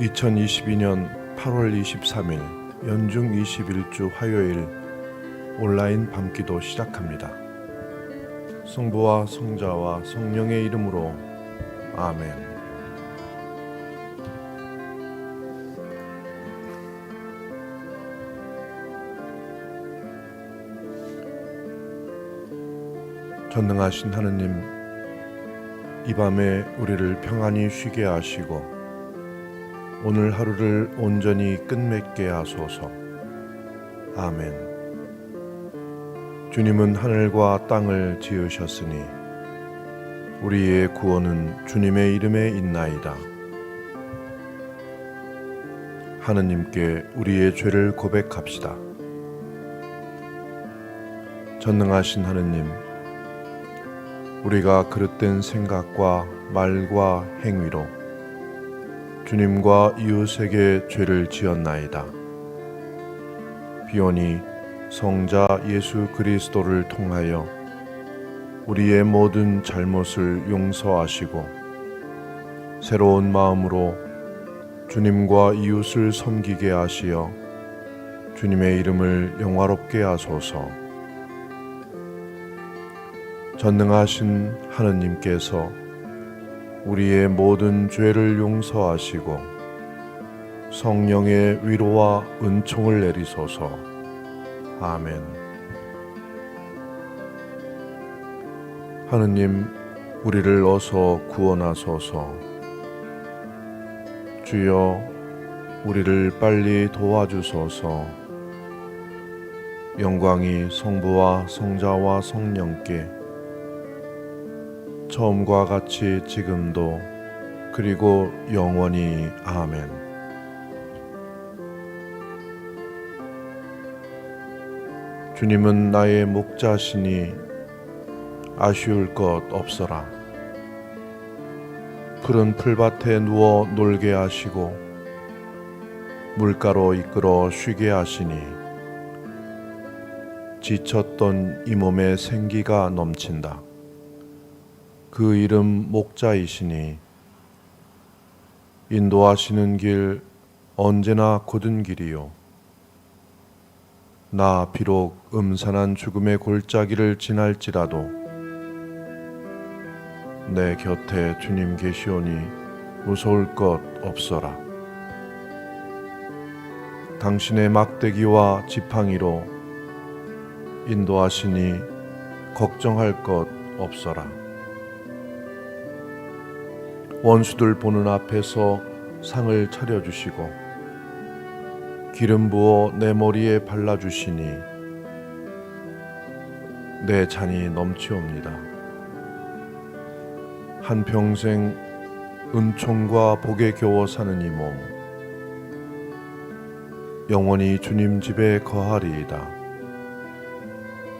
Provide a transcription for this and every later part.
2022년 8월 23일 연중 21주 화요일 온라인 밤기도 시작합니다. 성부와 성자와 성령의 이름으로 아멘. 전능하신 하느님, 이 밤에 우리를 평안히 쉬게 하시고 오늘 하루를 온전히 끝맺게 하소서. 아멘. 주님은 하늘과 땅을 지으셨으니 우리의 구원은 주님의 이름에 있나이다. 하느님께 우리의 죄를 고백합시다. 전능하신 하느님, 우리가 그릇된 생각과 말과 행위로 주님과 이웃에게 죄를 지었나이다. 비오니 성자 예수 그리스도를 통하여 우리의 모든 잘못을 용서하시고 새로운 마음으로 주님과 이웃을 섬기게 하시어 주님의 이름을 영화롭게 하소서. 전능하신 하느님께서 우리의 모든 죄를 용서하시고 성령의 위로와 은총을 내리소서. 아멘. 하느님, 우리를 어서 구원하소서. 주여, 우리를 빨리 도와주소서. 영광이 성부와 성자와 성령께 처음과 같이 지금도 그리고 영원히 아멘. 주님은 나의 목자시니 아쉬울 것 없어라. 푸른 풀밭에 누워 놀게 하시고 물가로 이끌어 쉬게 하시니 지쳤던 이 몸에 생기가 넘친다. 그 이름 목자이시니 인도하시는 길 언제나 곧은 길이요. 나 비록 음산한 죽음의 골짜기를 지날지라도 내 곁에 주님 계시오니 무서울 것 없어라. 당신의 막대기와 지팡이로 인도하시니 걱정할 것 없어라. 원수들 보는 앞에서 상을 차려주시고 기름 부어 내 머리에 발라주시니 내 잔이 넘치옵니다. 한평생 은총과 복에 겨워 사는 이 몸 영원히 주님 집에 거하리이다.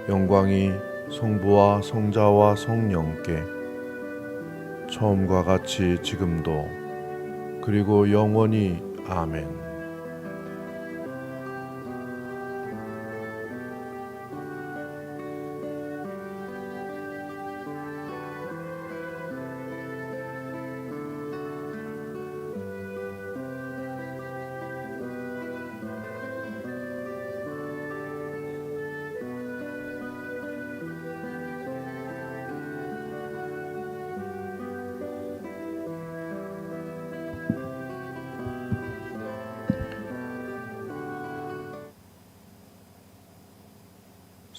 영광이 성부와 성자와 성령께 처음과 같이 지금도 그리고 영원히 아멘.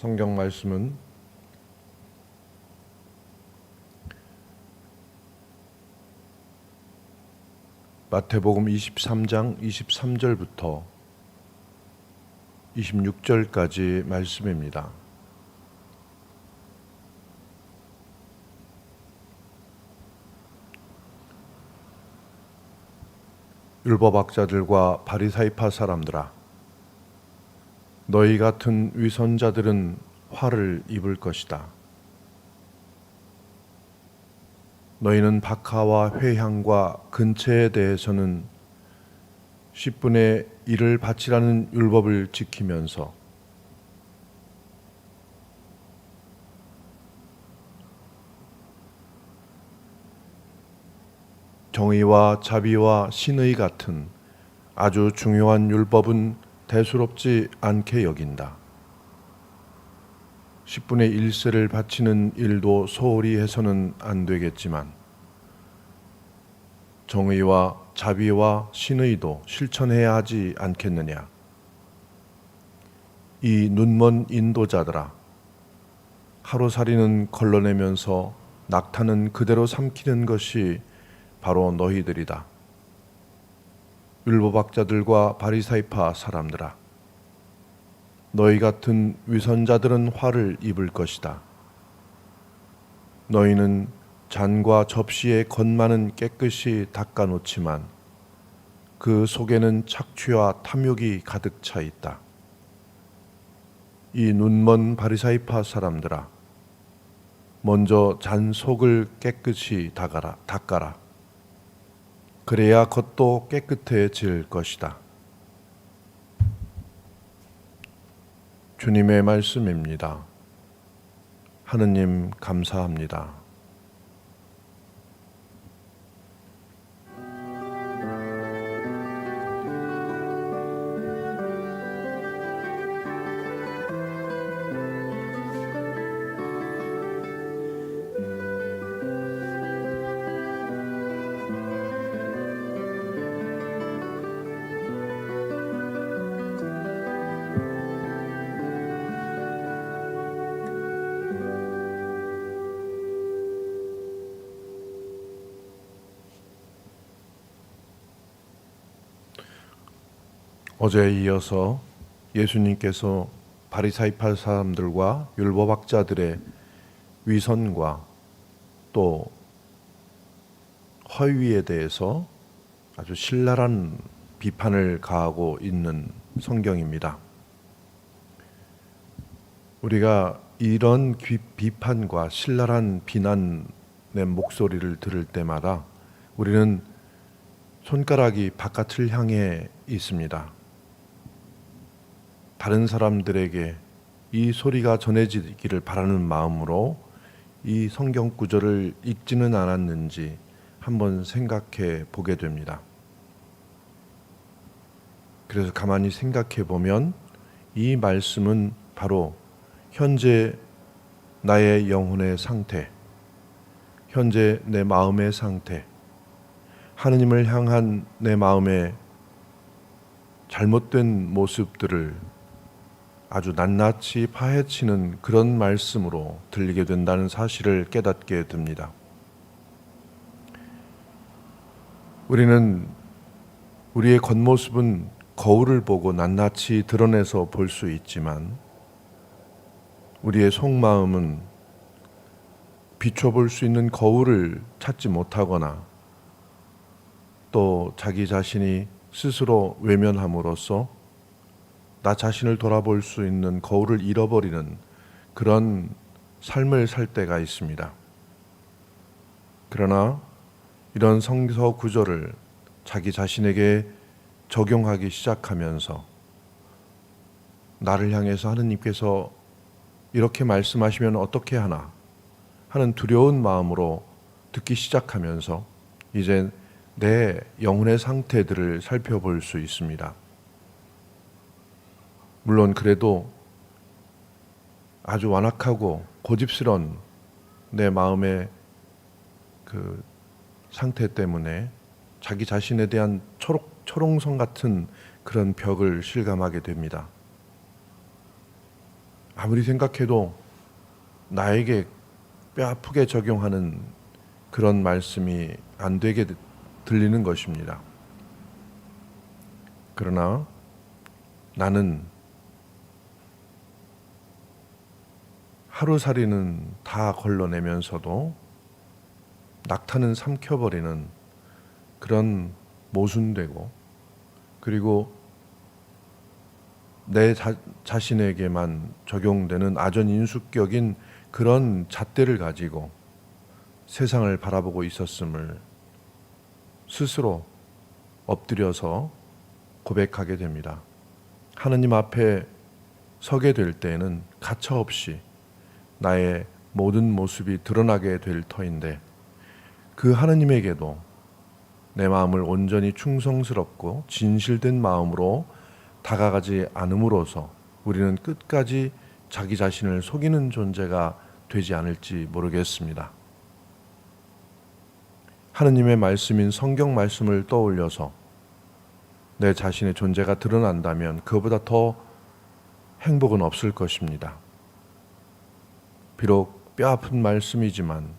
성경 말씀은 마태복음 23장 23절부터 26절까지 말씀입니다. 율법학자들과 바리사이파 사람들아 너희 같은 위선자들은 화를 입을 것이다. 너희는 박하와 회향과 근체에 대해서는 10분의 1을 바치라는 율법을 지키면서 정의와 자비와 신의 같은 아주 중요한 율법은 대수롭지 않게 여긴다. 10분의 1세를 바치는 일도 소홀히 해서는 안 되겠지만 정의와 자비와 신의도 실천해야 하지 않겠느냐. 이 눈먼 인도자들아 하루살이는 걸러내면서 낙타는 그대로 삼키는 것이 바로 너희들이다. 율법학자들과 바리사이파 사람들아 너희 같은 위선자들은 화를 입을 것이다. 너희는 잔과 접시의 겉만은 깨끗이 닦아 놓지만 그 속에는 착취와 탐욕이 가득 차 있다. 이 눈먼 바리사이파 사람들아 먼저 잔 속을 깨끗이 닦아라 닦아라 그래야 겉도 깨끗해질 것이다. 주님의 말씀입니다. 하느님 감사합니다. 어제에 이어서 예수님께서 바리사이파 사람들과 율법학자들의 위선과 또 허위에 대해서 아주 신랄한 비판을 가하고 있는 성경입니다. 우리가 이런 귀- 비판과 신랄한 비난의 목소리를 들을 때마다 우리는 손가락이 바깥을 향해 있습니다. 다른 사람들에게 이 소리가 전해지기를 바라는 마음으로 이 성경 구절을 읽지는 않았는지 한번 생각해 보게 됩니다. 그래서 가만히 생각해 보면 이 말씀은 바로 현재 나의 영혼의 상태, 현재 내 마음의 상태, 하느님을 향한 내 마음의 잘못된 모습들을 아주 낱낱이 파헤치는 그런 말씀으로 들리게 된다는 사실을 깨닫게 됩니다. 우리는 우리의 겉모습은 거울을 보고 낱낱이 드러내서 볼 수 있지만 우리의 속마음은 비춰볼 수 있는 거울을 찾지 못하거나 또 자기 자신이 스스로 외면함으로써 나 자신을 돌아볼 수 있는 거울을 잃어버리는 그런 삶을 살 때가 있습니다. 그러나 이런 성서 구절을 자기 자신에게 적용하기 시작하면서 나를 향해서 하느님께서 이렇게 말씀하시면 어떻게 하나 하는 두려운 마음으로 듣기 시작하면서 이제 내 영혼의 상태들을 살펴볼 수 있습니다. 물론 그래도 아주 완악하고 고집스런 내 마음의 그 상태 때문에 자기 자신에 대한 초록 초롱성 같은 그런 벽을 실감하게 됩니다. 아무리 생각해도 나에게 뼈 아프게 적용하는 그런 말씀이 안 되게 들리는 것입니다. 그러나 나는 하루살이는 다 걸러내면서도 낙타는 삼켜버리는 그런 모순되고 그리고 내 자, 자신에게만 적용되는 아전인수격인 그런 잣대를 가지고 세상을 바라보고 있었음을 스스로 엎드려서 고백하게 됩니다. 하느님 앞에 서게 될 때에는 가차없이 나의 모든 모습이 드러나게 될 터인데 그 하느님에게도 내 마음을 온전히 충성스럽고 진실된 마음으로 다가가지 않음으로써 우리는 끝까지 자기 자신을 속이는 존재가 되지 않을지 모르겠습니다. 하느님의 말씀인 성경 말씀을 떠올려서 내 자신의 존재가 드러난다면 그보다 더 행복은 없을 것입니다. 비록 뼈아픈 말씀이지만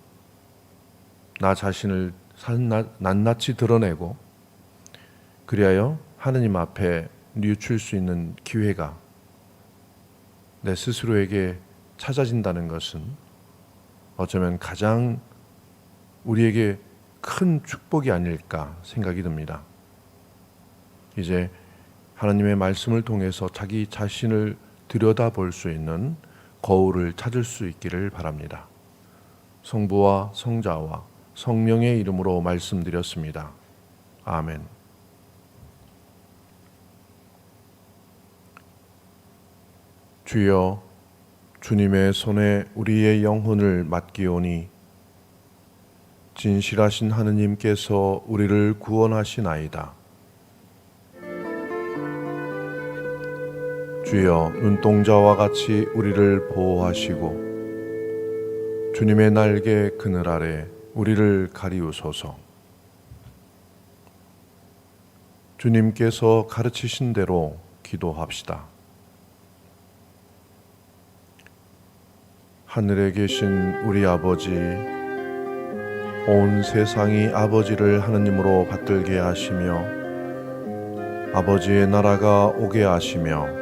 나 자신을 낱낱이 드러내고 그리하여 하느님 앞에 뉘우칠 수 있는 기회가 내 스스로에게 찾아진다는 것은 어쩌면 가장 우리에게 큰 축복이 아닐까 생각이 듭니다. 이제 하나님의 말씀을 통해서 자기 자신을 들여다볼 수 있는 거울을 찾을 수 있기를 바랍니다. 성부와 성자와 성령의 이름으로 말씀드렸습니다. 아멘. 주여 주님의 손에 우리의 영혼을 맡기오니 진실하신 하느님께서 우리를 구원하시나이다. 주여 눈동자와 같이 우리를 보호하시고 주님의 날개 그늘 아래 우리를 가리우소서. 주님께서 가르치신 대로 기도합시다. 하늘에 계신 우리 아버지, 온 세상이 아버지를 하느님으로 받들게 하시며, 아버지의 나라가 오게 하시며,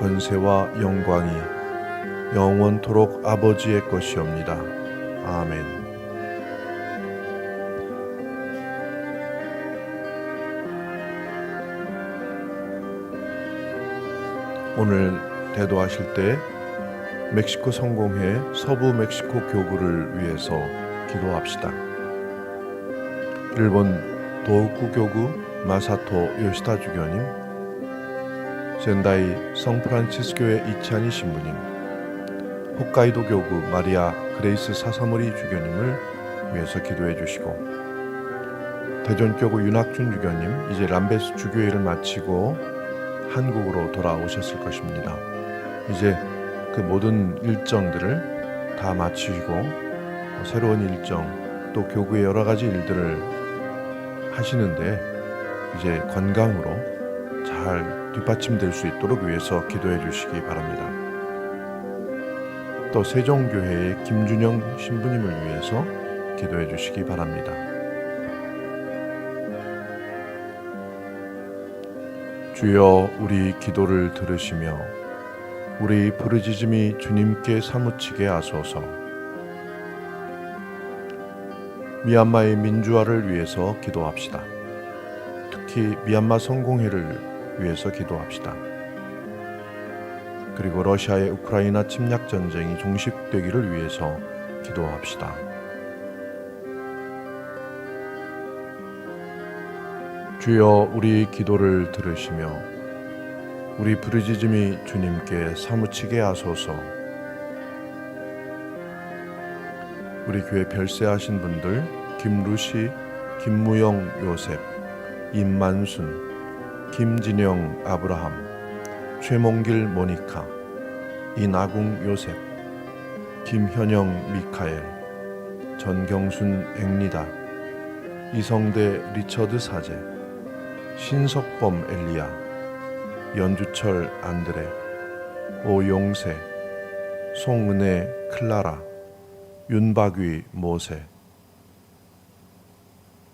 권세와 영광이 영원토록 아버지의 것이옵니다. 아멘. 오늘 대도하실 때 멕시코 성공회 서부 멕시코 교구를 위해서 기도합시다. 일본 도우쿠 교구 마사토 요시다 주교님, 젠다이 성프란치스교회 이찬희 신부님, 홋카이도 교구 마리아 그레이스 사사모리 주교님을 위해서 기도해 주시고 대전교구 윤학준 주교님 이제 람베스 주교회를 마치고 한국으로 돌아오셨을 것입니다. 이제 그 모든 일정들을 다 마치시고 새로운 일정 또 교구의 여러 가지 일들을 하시는데 이제 건강으로 잘 뒷받침될 수 있도록 위해서 기도해 주시기 바랍니다. 또 세종교회의 김준영 신부님을 위해서 기도해 주시기 바랍니다. 주여 우리 기도를 들으시며 우리 부르짖음이 주님께 사무치게 하소서. 미얀마의 민주화를 위해서 기도합시다. 특히 미얀마 성공회를 위해서 기도합시다. 그리고 러시아의 우크라이나 침략 전쟁이 종식되기를 위해서 기도합시다. 주여 우리 기도를 들으시며 우리 부르짖음이 주님께 사무치게 하소서. 우리 교회 별세하신 분들 김루시, 김무영 요셉, 임만순, 김진영 아브라함, 최몽길 모니카, 이나궁 요셉, 김현영 미카엘, 전경순 앵리다, 이성대 리처드 사제, 신석범 엘리야, 연주철 안드레, 오용세, 송은혜 클라라, 윤박위 모세.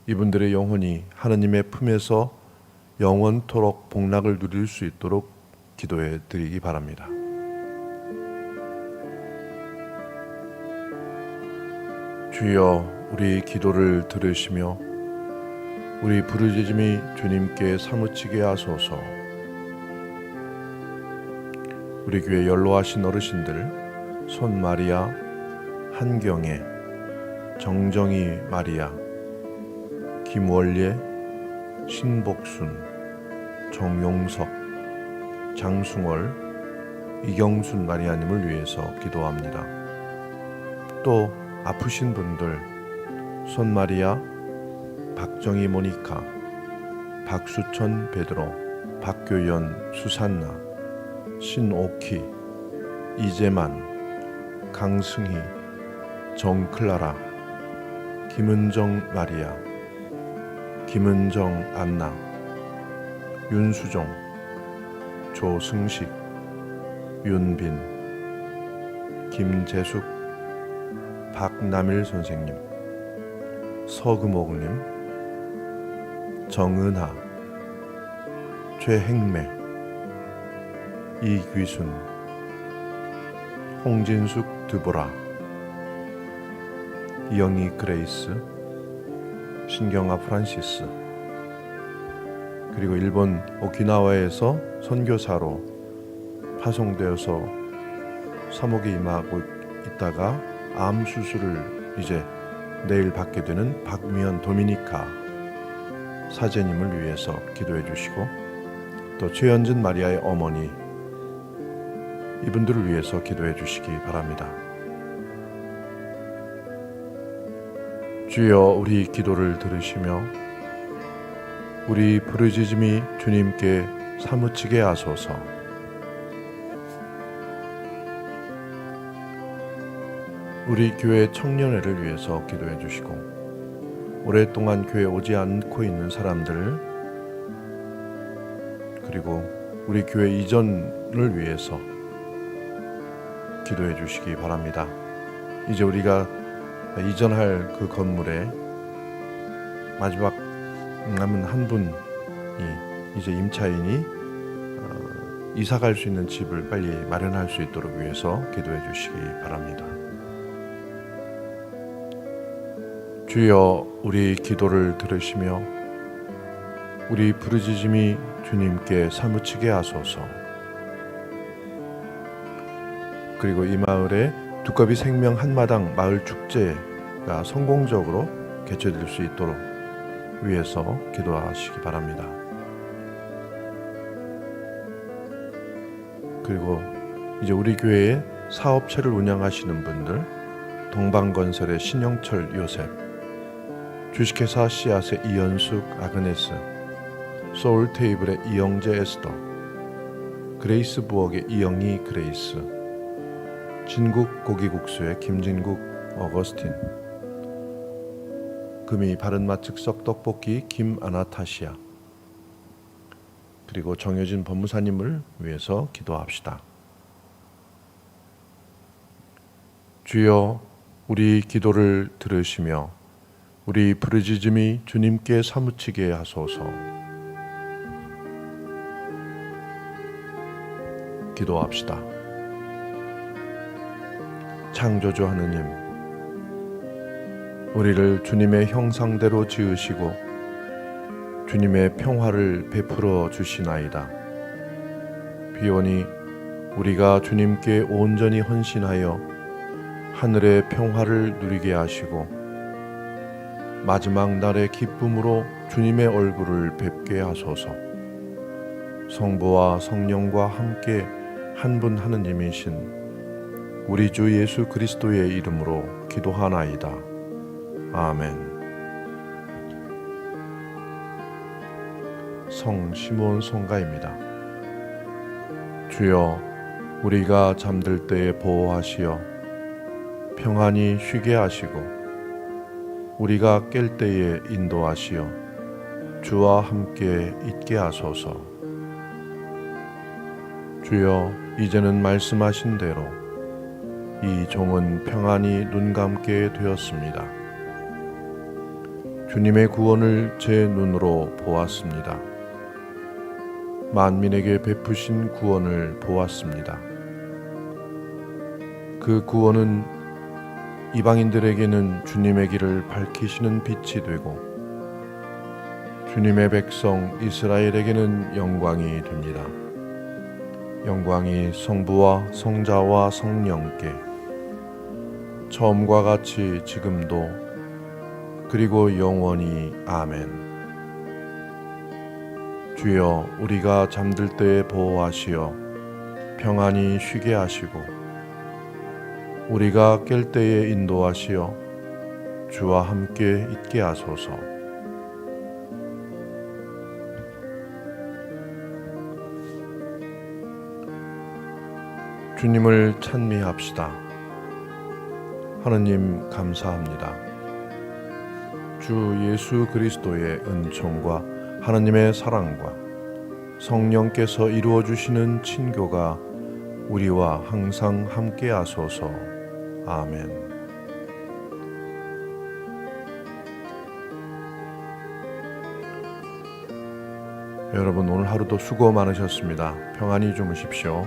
이분들의 영혼이 하느님의 품에서 영원토록 복락을 누릴 수 있도록 기도해 드리기 바랍니다. 주여 우리 기도를 들으시며 우리 부르짖음이 주님께 사무치게 하소서. 우리 교회 연로하신 어르신들 손 마리아, 한경애, 정정희 마리아, 김월예, 신복순, 정용석, 장승월, 이경순 마리아님을 위해서 기도합니다. 또 아프신 분들 손 마리아, 박정희 모니카, 박수천 베드로, 박교연 수산나, 신오키, 이재만, 강승희, 정클라라, 김은정 마리아, 김은정 안나, 윤수종, 조승식, 윤빈, 김재숙, 박남일 선생님, 서금옥님, 정은하, 최행매, 이귀순, 홍진숙 드보라, 이영희 그레이스, 신경아 프란시스, 그리고 일본 오키나와에서 선교사로 파송되어서 사목에 임하고 있다가 암 수술을 이제 내일 받게 되는 박미연 도미니카 사제님을 위해서 기도해 주시고 또 최현진 마리아의 어머니 이분들을 위해서 기도해 주시기 바랍니다. 주여 우리 기도를 들으시며 우리 부르짖음이 주님께 사무치게 하소서. 우리 교회 청년회를 위해서 기도해 주시고 오랫동안 교회 오지 않고 있는 사람들 그리고 우리 교회 이전을 위해서 기도해 주시기 바랍니다. 이제 우리가 이전할 그 건물에 마지막 남은 한 분이 이제 임차인이 어, 이사 갈 수 있는 집을 빨리 마련할 수 있도록 위해서 기도해 주시기 바랍니다. 주여 우리 기도를 들으시며 우리 부르짖음이 주님께 사무치게 하소서. 그리고 이 마을에 두꺼비 생명 한마당 마을 축제가 성공적으로 개최될 수 있도록 위해서 기도하시기 바랍니다. 그리고 이제 우리 교회에 사업체를 운영하시는 분들 동방건설의 신영철 요셉 주식회사 씨앗의 이연숙 아그네스 소울테이블의 이영재 에스더 그레이스 부엌의 이영희 그레이스 진국 고기국수의 김진국 어거스틴 금이 바른맛 즉석 떡볶이 김 아나타시아 그리고 정효진 법무사님을 위해서 기도합시다. 주여 우리 기도를 들으시며 우리 부르짖음이 주님께 사무치게 하소서. 기도합시다. 창조주 하느님, 우리를 주님의 형상대로 지으시고 주님의 평화를 베풀어 주시나이다. 비오니 우리가 주님께 온전히 헌신하여 하늘의 평화를 누리게 하시고 마지막 날의 기쁨으로 주님의 얼굴을 뵙게 하소서. 성부와 성령과 함께 한 분 하느님이신 우리 주 예수 그리스도의 이름으로 기도하나이다. 아멘. 성 시몬 송가입니다. 주여 우리가 잠들 때에 보호하시어 평안히 쉬게 하시고 우리가 깰 때에 인도하시어 주와 함께 있게 하소서. 주여 이제는 말씀하신 대로 이 종은 평안히 눈 감게 되었습니다. 주님의 구원을 제 눈으로 보았습니다. 만민에게 베푸신 구원을 보았습니다. 그 구원은 이방인들에게는 주님의 길을 밝히시는 빛이 되고 주님의 백성 이스라엘에게는 영광이 됩니다. 영광이 성부와 성자와 성령께 처음과 같이 지금도 그리고 영원히 아멘. 주여 우리가 잠들 때에 보호하시어 평안히 쉬게 하시고 우리가 깰 때에 인도하시어 주와 함께 있게 하소서. 주님을 찬미합시다. 하느님 감사합니다. 주 예수 그리스도의 은총과 하느님의 사랑과 성령께서 이루어 주시는 친교가 우리와 항상 함께 하소서. 아멘. 여러분 오늘 하루도 수고 많으셨습니다. 평안히 주무십시오.